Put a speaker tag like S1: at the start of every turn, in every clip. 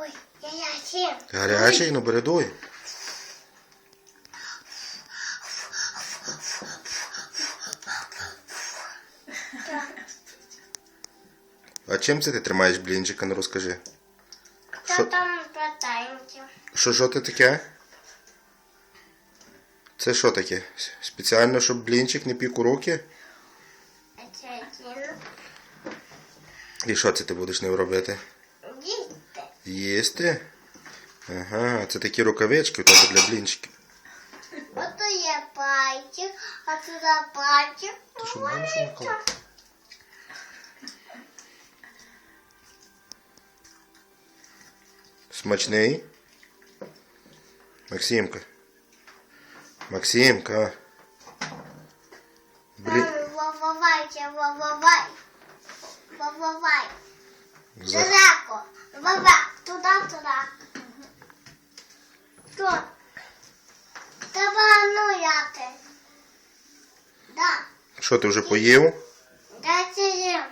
S1: Ой, я?
S2: Гарячий, ну бери дуй. А чим це ти тримаєш блінчика, ну розкажи.
S1: Що
S2: Що?
S1: там питаєте?
S2: Що, що це таке? Це що таке? Спеціально, щоб блінчик не пік у руки?
S1: Це.
S2: І що це ти будеш ним робити?
S1: Діти.
S2: Їсти? Ага, це такі рукавички у тебе для блінчиків.
S1: Ото є пальчик, а туди пальчик.
S2: Ти що, маєш шоколад? Смачний? Максимка. Максимка. Блін.
S1: Вовавайте, вовавай. Вовавай.
S2: За...
S1: Далеко. То? Треба. Да.
S2: Що ти вже поїв?
S1: Да, це є.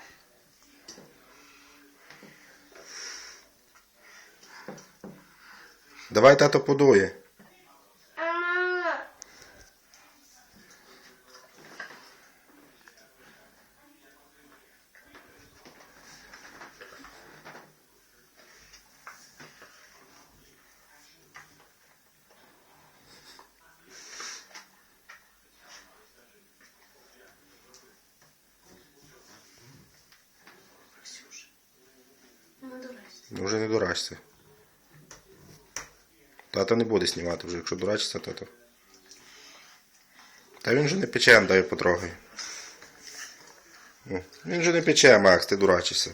S2: Давай тато подує.
S1: М.
S2: Ну вже не дурачся. Тато не буде знімати вже, якщо дурачиться, тато. Та він же не пече, дай потрогай. Ну, Він же не пече, Макс, ти дурачишся.